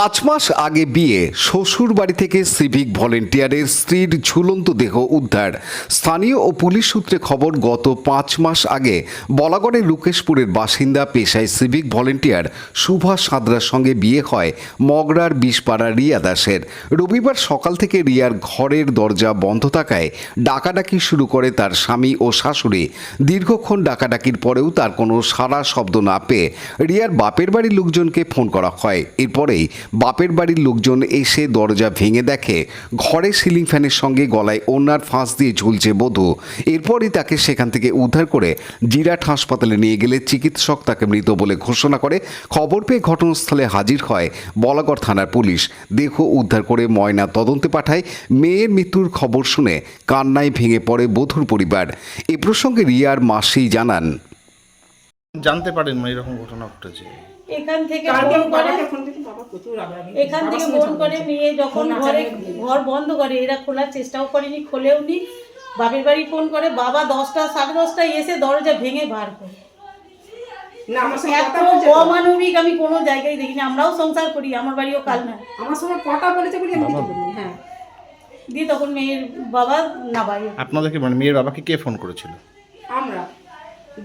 পাঁচ মাস আগে বিয়ে শ্বশুর বাড়ি থেকে সিভিক ভলেন্টিয়ারের স্ত্রীর ঝুলন্ত দেহ উদ্ধার। স্থানীয় ও পুলিশ সূত্রে খবর, গত পাঁচ মাস আগে বলাগড়ের লুকেশপুরের বাসিন্দা পেশায় সিভিক ভলেন্টিয়ার সুভাষ সাঁতরার সঙ্গে বিয়ে হয় মগরার বিষপাড়া রিয়া দাসের। রবিবার সকাল থেকে রিয়ার ঘরের দরজা বন্ধ থাকায় ডাকাডাকি শুরু করে তার স্বামী ও শাশুড়ি। দীর্ঘক্ষণ ডাকাডাকির পরেও তার কোনো সারা শব্দ না পেয়ে রিয়ার বাপের বাড়ির লোকজনকে ফোন করা হয়। এরপরেই বাপের বাড়ির লোকজন এসে দরজা ভেঙে দেখে। ঘরে সিলিং ফ্যানের সঙ্গে গলায় ওনার ফাঁস দিয়ে ঝুলছে বধূ। এরপরই তাকে সেখান থেকে উদ্ধার করে জিরাট হাসপাতালে নিয়ে গেলে চিকিৎসক তাকে মৃত বলে ঘোষণা করে। খবর পেয়ে ঘটনাস্থলে হাজির হয় বলাগড় থানার পুলিশ। দেহ উদ্ধার করে ময়না তদন্তে পাঠায়। মেয়ের মৃত্যুর খবর শুনে কান্নায় ভেঙে পড়ে বধূর পরিবার। এ প্রসঙ্গে রিয়ার মাসি জানান। জানতে পারেন এরকম ঘটনা ঘটেছে। এখান থেকে ফোন করে। এখান থেকে ফোন করে মেয়ে যখন ঘরে ঘর বন্ধ করে এরা খোলার চেষ্টাও করেনি খোলেও নি। বাপের বাড়ি ফোন করে বাবা দশটা সাড়ে দশটায় এসে দরজা ভেঙে বার করে। অমানবিক আমি কোনো জায়গায় দেখিনি আমরাও সংসার করি আমার বাড়িও কাল না। আমার সঙ্গে কথা বলেছে বলে আমি হ্যাঁ। দিয়ে তখন মেয়ের বাবা না বাড়ি আপনাদেরকে মানে মেয়ের বাবাকে কে ফোন করেছিল?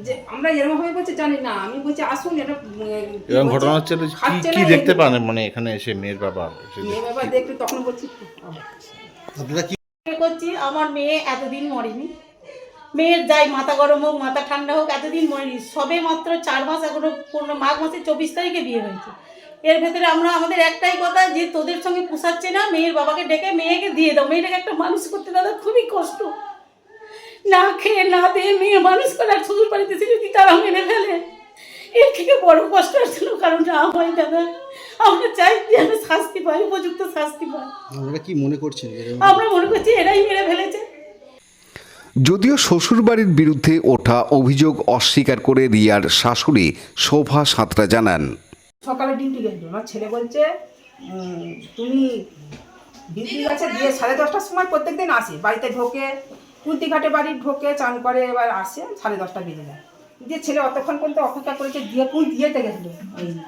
যে আমরা এরকম ভাবে বলছে জানি না আমি বলছি আসুন এটা কি বলছে? ঘটনা হচ্ছে কি কি দেখতে পান? মানে এখানে এসে মেয়ের বাবা এসে মেয়ে বাবা দেখলে তখন বলছি মনে করছি আমার মেয়ে এতদিন মরেনি। মেয়ের যাই মাথা গরম হোক মাথা ঠান্ডা হোক এতদিন মরেনি। সবে মাত্র চার মাস এখনও পনেরো মাঘ মাসের চব্বিশ তারিখে বিয়ে হয়েছে। এর ভেতরে আমরা আমাদের একটাই কথা যে তোদের সঙ্গে পোষাচ্ছে না মেয়ের বাবাকে ডেকে মেয়েকে দিয়ে দাও। মেয়েটাকে একটা মানুষ করতে দাদা খুবই কষ্ট। না খেয়ে না দিয়ে মেয়ে মানুষ করে আর শ্বশুর বাড়িতে এসে যদি তারা মেনে ফেলে? এর থেকে বড় কষ্ট আর কোনো কারণ না হয় দাদা আমরা চাই যেন শাস্তি পাই উপযুক্ত শাস্তি পাই। আমরা কি মনে এরকম? আমরা মনে করছি এরাই মেরে ফেলেছে। যদিও শ্বশুরবাড়ির বিরুদ্ধে ওঠা অভিযোগ অস্বীকার করে রিয়ার শাশুড়ি শোভা সাঁতরা জানান। সকালে ডিউটি গেছিল আমার ছেলে বলছে তুমি ডিউটি গেছে দিয়ে সাড়ে দশটার সময় প্রত্যেকদিন আসে বাড়িতে ঢোকে কুর্তিঘাটে বাড়ি ঢোকে চান করে এবার আসে সাড়ে দশটা বেজে যায়। দিয়ে ছেলে অতক্ষণ পর্যন্ত অপেক্ষা করেছে দিয়ে কোন দিয়েতে গেছিল ওই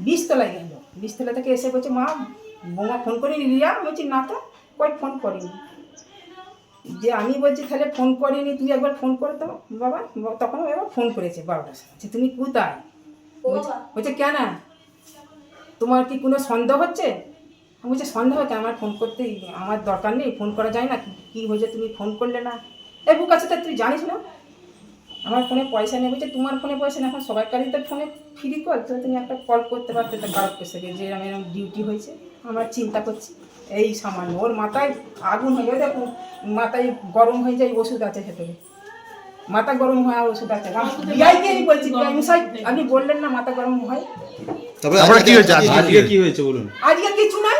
বীজতলায় গেল। বীজতলা থেকে এসে বলছে মা বৌমা ফোন করিনি রিয়া? বলছি না তো কই ফোন করিনি। যে আমি বলছি তাহলে ফোন করিনি তুই একবার ফোন করে তো বাবা। তখন এবার ফোন করেছে বারোটার সময়। যে তুমি কোথায়? বলছে- বলছে কেন? তোমার কি কোনো সন্দেহ হচ্ছে? আমি বলছি সন্দেহ হচ্ছে আমার ফোন করতে আমার দরকার নেই ফোন করা যায় না। কি- হয়েছে তুমি ফোন করলে না? এ বুক আছে তা তুই জানিস না? আমার ফোনে পয়সা নেই। বলছে তোমার ফোনে পয়সা নেই এখন সবাইকারই তো ফোনে ফ্রি কল তো তুমি একটা কল করতে পারতে তা কারোর কাছে যে এরকম এরকম ডিউটি হয়েছে আমরা চিন্তা করছি। এই সামান্য ওর মাথায় আগুন হয়ে যায় দেখুন মাথায় গরম হয়ে যায় ওষুধ আছে ভেতরে। মাথা গরম হয় আর ওষুধ আছে। বিআইকে আমি বলছি বিআই মশাই আপনি বললেন না মাথা গরম হয়? তারপরে কি হয়েছে? আজকে কি হয়েছে বলুন? আজকে কিছু নাই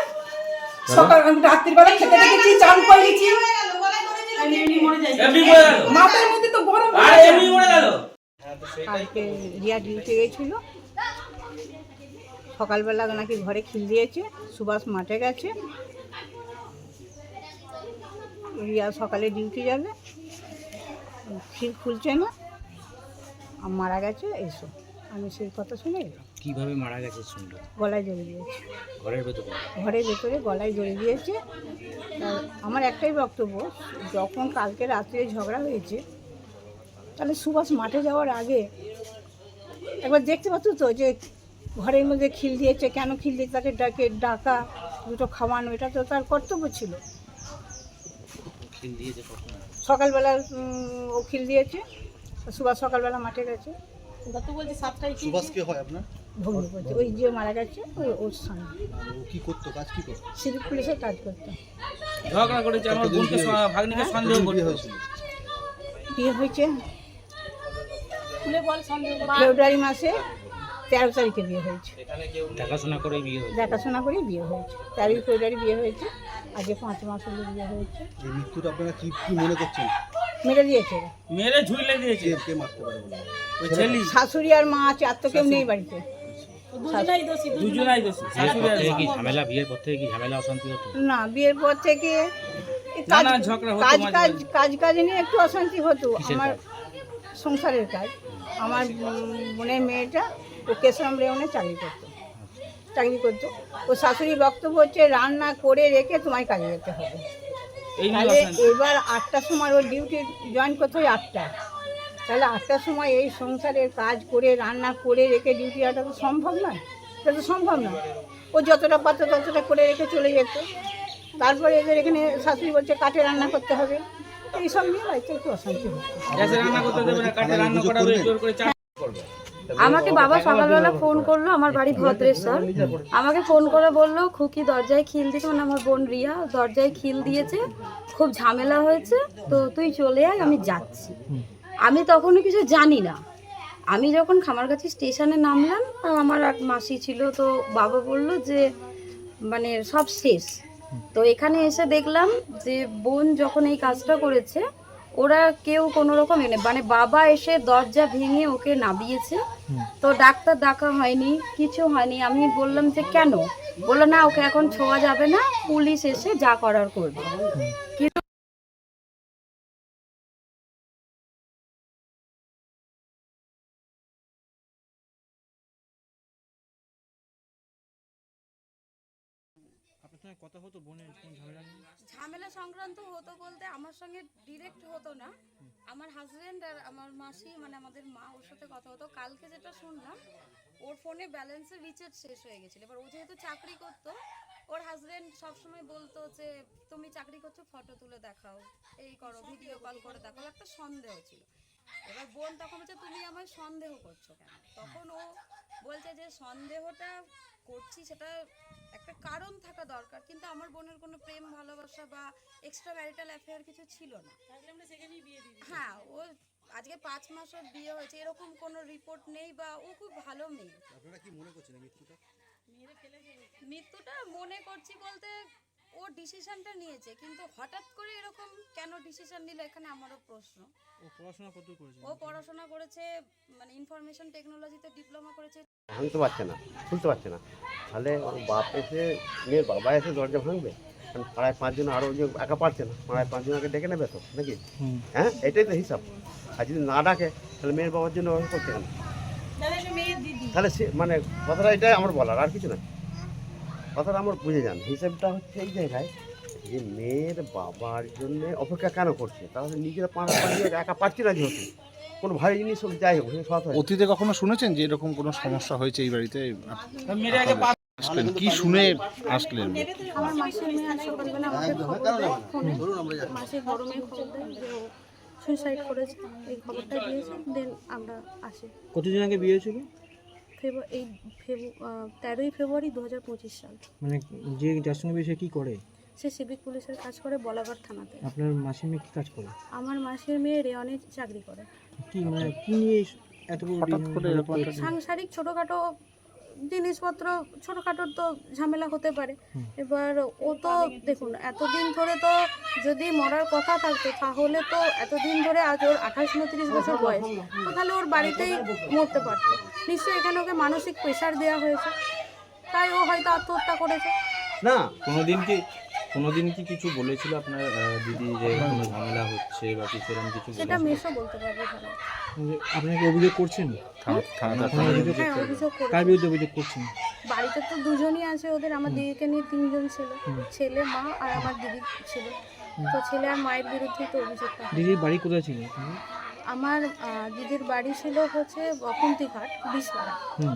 সকাল রাত্রিবেলা খেতে দেখেছি চান মাথার মধ্যে তো গরম আরে হয়ে কালকে রিয়া ডিউটি গেছিল। সকালবেলা নাকি ঘরে খিল দিয়েছে সুভাষ মাঠে গেছে। রিয়া সকালে ডিউটি যাবে। খিল খুলছে না। আর মারা গেছে এইসব আমি সেই কথা শুনে এলাম। কীভাবে মারা গেছে শুনলো গলায় জড়িয়ে দিয়েছে ঘরের ভেতরে? ঘরের ভেতরে গলায় জড়িয়ে দিয়েছে আমার একটাই বক্তব্য যখন কালকে রাত্রে ঝগড়া হয়েছে তাহলে সুভাষ মাঠে যাওয়ার আগে একবার দেখতে পাচ্ছ তো যে ঘরের মধ্যে খিল দিয়েছে কেন খিল দিয়েছে? তাকে ডাকে ডাকা দুটো খাওয়ানো এটা তো তার কর্তব্য ছিল। খিল দিয়েছে কখন? সকালবেলা ও খিল দিয়েছে। সুভাষ সকালবেলা মাঠে গেছে। সুভাষ কে হয় আপনার? ভগ্নিপতি ওই যে মারা গেছে ওই ওর ও কি করতো? কাজ কি করতো? সিভিক পুলিশের কাজ করতো। ঝগড়া করেছে আমার বোনকে বিয়ে- ভাগ্নিকে সন্দেহ কতদিন বিয়ে করতো হয়েছিল বিয়ে হয়েছে। খুলে বল সন্দেহ। করে। ফেব্রুয়ারি মাসে তেরো তারিখে বিয়ে হয়েছে। দেখাশোনা করে বিয়ে হয়েছে। দেখাশোনা করে বিয়ে হয়েছে। তেরোই ফেব্রুয়ারি বিয়ে হয়েছে। আজকে পাঁচ মাস হলো বিয়ে হয়েছে। এই মৃত্যুটা আপনারা কি কি মনে করছেন? মেরে দিয়েছে মেরে ঝুলে দিয়েছে। কে মারতে পারে শাশুড়ি আর মা আছে আর তো কেউ নেই বাড়িতে। ঝামেলা বিয়ের পর থেকে কি ঝামেলা অশান্তি হতো? না বিয়ের পর থেকে কাজ কাজ কাজ কাজ নিয়ে একটু অশান্তি হতো। আমার সংসারের কাজ। আমার বোনের মেয়েটা ও কেশরাম রেওনে চাকরি করতো। চাকরি করতো। ও শাশুড়ি বক্তব্য হচ্ছে রান্না করে রেখে তোমায় কাজে যেতে হবে। তাহলে এবার আটটার সময় ওর ডিউটি জয়েন করতে হয় আটটায়। তাহলে আটটার সময় এই সংসারের কাজ করে রান্না করে রেখে ডিউটি আটা তো সম্ভব নয়। এটা তো সম্ভব নয়। ও যতটা পারতো ততটা করে রেখে চলে যেত। তারপরে এদের এখানে শাশুড়ি বলছে কাঠে রান্না করতে হবে। এইসব নিয়ে বাড়িতে একটু অশান্তি হচ্ছে না আমাকে বাবা সকালবেলা ফোন করল আমার বাড়ি ভদ্রেশ্বর। আমাকে ফোন করে বলল খুকি দরজায় খিল দিয়েছে মানে আমার বোন রিয়া দরজায় খিল দিয়েছে। খুব ঝামেলা হয়েছে তো তুই চলে আয় আমি যাচ্ছি। আমি তখনও কিছু জানি না। আমি যখন খামারগাছি স্টেশনে নামলাম আমার এক মাসি ছিল তো বাবা বলল যে মানে সব শেষ। তো এখানে এসে দেখলাম যে বোন যখন এই কাজটা করেছে ওরা কেউ কোনো রকম এনে মানে বাবা এসে দরজা ভেঙে ওকে নামিয়েছে। তো ডাক্তার ডাকা হয়নি কিছু হয়নি। আমি বললাম যে কেন? বলল না ওকে এখন ছোঁয়া যাবে না পুলিশ এসে যা করার করবে। কিন্তু সঙ্গে কথা হতো, বোনের কোন ঝামেলা নিয়ে ঝামেলা সংক্রান্ত হতো বলতে আমার সঙ্গে ডিরেক্ট হতো না। আমার হাজবেন্ড আর আমার মাসি মানে আমাদের মা ওর সাথে কথা হতো। কালকে যেটা শুনলাম, ওর ফোনে ব্যালেন্সের রিচার্জ শেষ হয়ে গেছিল। এবার ও যেহেতু চাকরি করতো, ওর হাজবেন্ড সবসময় বলতো যে, তুমি চাকরি করছ ফটো তুলে দেখাও, এই করো ভিডিও কল করে দেখাও। একটা সন্দেহ ছিল। এবার বোন তখন বলছে, তুমি আমায় সন্দেহ করছ কেন? তখন ও বলছে যে, সন্দেহটা করছি, সেটা একটা কারণ থাকা দরকার কিন্তু আমার বোনের কোনো প্রেম ভালোবাসা বা এক্সট্রা ম্যারিটাল অ্যাফেয়ার কিছু ছিল না। হ্যাঁ ও আজকে পাঁচ মাস ওর বিয়ে হয়েছে এরকম কোনো রিপোর্ট নেই বা ও খুব ভালো মেয়ে। আপনারা কি মনে করছেন মৃত্যুটা? মৃত্যুটা মনে করছি বলতে ও ডিসিশনটা নিয়েছে কিন্তু হঠাৎ করে এরকম কেন ডিসিশন নিল এখানে আমারও প্রশ্ন। ও পড়াশোনা কত করেছে? ও পড়াশোনা করেছে মানে ইনফরমেশন টেকনোলজিতে ডিপ্লোমা করেছে। ভাঙতে পারছে না খুলতে পারছে না। তাহলে ওর বাপ এসে মেয়ের বাবা এসে দরজা ভাঙবে? কারণ পাড়ায় পাঁচজন আরও একা পারছে না পাড়ায় পাঁচজনকে ডেকে নেবে তো নাকি? হ্যাঁ এটাই তো হিসাব। আর যদি না ডাকে তাহলে মেয়ের বাবার জন্য করছে কেন? তাহলে সে মানে কথাটা এটাই আমার বলার আর কিছু না। কথাটা আমার বুঝে যান। হিসাবটা হচ্ছে এই জায়গায় যে মেয়ের বাবার জন্য অপেক্ষা কেন করছে? তাহলে নিজেরা পাঁচ পাঁচ একা পারছি না যেহেতু। কোনো ভারী জিনিস হোক যাই হোক অতীতে কখনো শুনেছেন যে এরকম কোনো সমস্যা হয়েছে এই বাড়িতে? আসলেন কি শুনে আসলেন? খবর সুইসাইড করেছে এই খবরটা দিয়েছে দেন আমরা আসি। কতদিন আগে বিয়ে ছিল ফেব্রু এই ফেব্রু তেরোই ফেব্রুয়ারি দু হাজার পঁচিশ সাল। মানে যে যার সঙ্গে বিষয়ে কী করে? সে সিভিক পুলিশের কাজ করে বলাগড় থানাতে। আপনার মাসির মেয়ে কী কাজ করে? আমার মাসির মেয়ে রেওয়ানে চাকরি করে। কি মানে কি নিয়ে এত সাংসারিক ছোটোখাটো জিনিসপত্র ছোটোখাটোর তো ঝামেলা হতে পারে। এবার ও তো দেখুন এতদিন ধরে তো যদি মরার কথা থাকতো তাহলে তো এতদিন ধরে আজ ওর আঠাশ উনত্রিশ বছর বয়স। তো তাহলে ওর বাড়িতেই মরতে পারতো। নিশ্চয়ই এখানে ওকে মানসিক প্রেশার দেওয়া হয়েছে। তাই ও হয়তো আত্মহত্যা করেছে। না কোনোদিন কি কোনোদিন কি কিছু বলেছিল আপনার দিদি যে কোনো ঝামেলা হচ্ছে বা কিছু এরকম কিছু সেটা মেশো বলতে পারবে আপনি কি অভিযোগ করছেন? অভিযোগ হ্যাঁ অভিযোগ করে বিরুদ্ধে অভিযোগ করছেন? বাড়িতে তো দুজনই আছে ওদের আমার দিদিকে নিয়ে তিনজন ছিল। ছেলে মা আর আমার দিদি ছিল। তো ছেলে আর মায়ের বিরুদ্ধেই তো অভিযোগটা হয়। দিদির বাড়ি কোথায় ছিল? আমার দিদির বাড়ি ছিল হচ্ছে বকুন্তিঘাট বিষপাড়া হুম।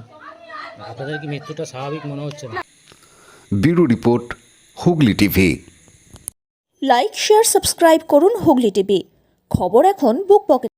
আপনাদের কি মৃত্যুটা স্বাভাবিক মনে হচ্ছে না? Bureau report Hooghly TV. Like share subscribe করুন হুগলি টিভি। খবর এখন বুক পকেট